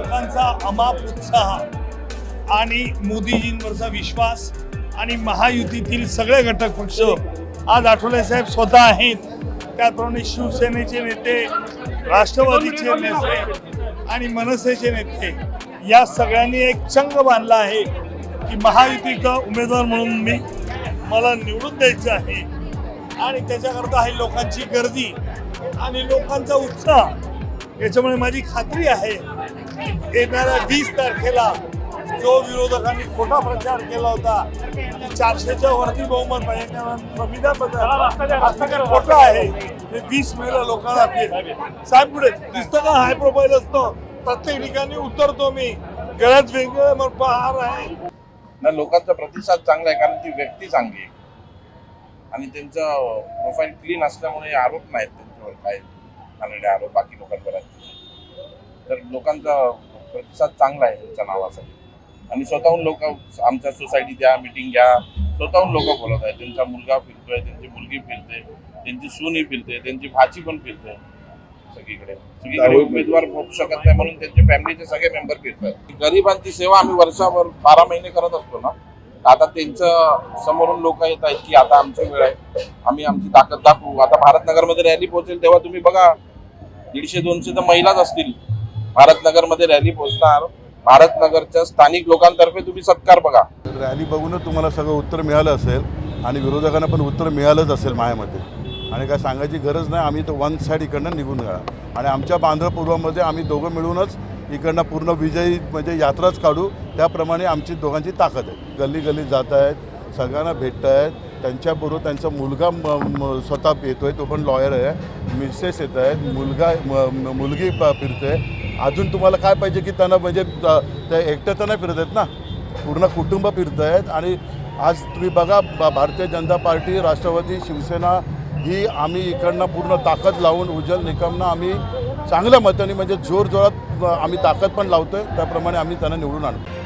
लोकांचा अमाप उत्साह आणि मोदीजींवरचा विश्वास आणि महायुतीतील सगळे घटक पक्ष आज आठवले साहेब स्वतः आहेत. त्याचप्रमाणे शिवसेनेचे नेते राष्ट्रवादीचे नेते आणि मनसेचे नेते या सगळ्यांनी एक चंग बांधला आहे की महायुतीचा उमेदवार म्हणून मी मला निवडून द्यायचं आहे. आणि त्याच्याकरता आहे लोकांची गर्दी आणि लोकांचा उत्साह. याच्यामुळे माझी खात्री आहे येणाऱ्या वीस तारखेला जो विरोधकांनी खोटा प्रचार केला होता की चारशेच्या वरती बहुमत पाहिजे कारण संविधान बदल असं काही खोटं आहे. ते वीस मेला लोकांना अपेल साहेब पुढे दिसतं का हाय प्रोफाईल असतो? प्रत्येक ठिकाणी उतरतो मी. गळ्यात वेगळं मग पहार आहे. ना लोकांचा प्रतिसाद चांगला आहे कारण ती व्यक्ती चांगली आहे. आणि त्यांचं प्रोफाईल क्लीन असल्यामुळे आरोप नाहीत त्यांच्यावर काय आरोप बाकी लोकांवर आहेत. तर लोकांचा प्रतिसाद चांगला आहे त्यांच्या नावासाठी. आणि स्वतःहून लोक आमच्या सोसायटी द्या मिटिंग घ्या. स्वतःहून लोक बोलत आहेत. त्यांचा मुलगा फिरतोय त्यांची मुलगी फिरते त्यांची सूनही फिरते त्यांची भाची पण फिरते. सगळीकडे. सगळीकडे उमेदवार पोहोचू शकत नाही म्हणून त्यांचे फॅमिलीचे सगळे मेंबर फिरतात. गरिबांची सेवा आम्ही वर्षाभर बारा महिने करत असतो ना. आता त्यांचं समोरून लोक येत आहेत की आता आमची वेळ आहे. आम्ही आमची ताकद दाखवू. आता भारतनगरमध्ये रॅली पोहोचेल तेव्हा तुम्ही बघा. दीडशे दोनशे तर महिलाच असतील. भारतनगरमध्ये रॅली पोहोचणार. भारतनगरच्या स्थानिक लोकांतर्फे तुम्ही सत्कार बघा. रॅली बघूनच तुम्हाला सगळं उत्तर मिळालं असेल आणि विरोधकांना पण उत्तर मिळालंच असेल मायामध्ये. आणि काय सांगायची गरज नाही आम्ही तर वन साईड इकडनं निघून गेला आणि आमच्या बांधवपूर्वामध्ये आम्ही दोघं मिळूनच इकडनं पूर्ण विजयी म्हणजे यात्राच काढू. त्याप्रमाणे आमची दोघांची ताकद आहे. गल्ली गल्ली जात आहेत सगळ्यांना भेटत आहेत. त्यांच्याबरोबर त्यांचा मुलगा म- म- येतो आहे तो पण लॉयर आहे. मिसेस येत आहेत. मुलगा मुलगी फिरतो फिरते अजून तुम्हाला काय पाहिजे की त्यांना म्हणजे ते एकटं तर नाही फिरत आहेत ना? पूर्ण कुटुंब फिरत आहेत आणि आज तुम्ही बघा भारतीय जनता पार्टी राष्ट्रवादी शिवसेना ही आम्ही इकडनं पूर्ण ताकद लावून उज्ज्वल निकमनं आम्ही चांगल्या मताने म्हणजे जोर जोरात आम्ही ताकद पण लावतोय त्याप्रमाणे आम्ही त्यांना निवडून आणतो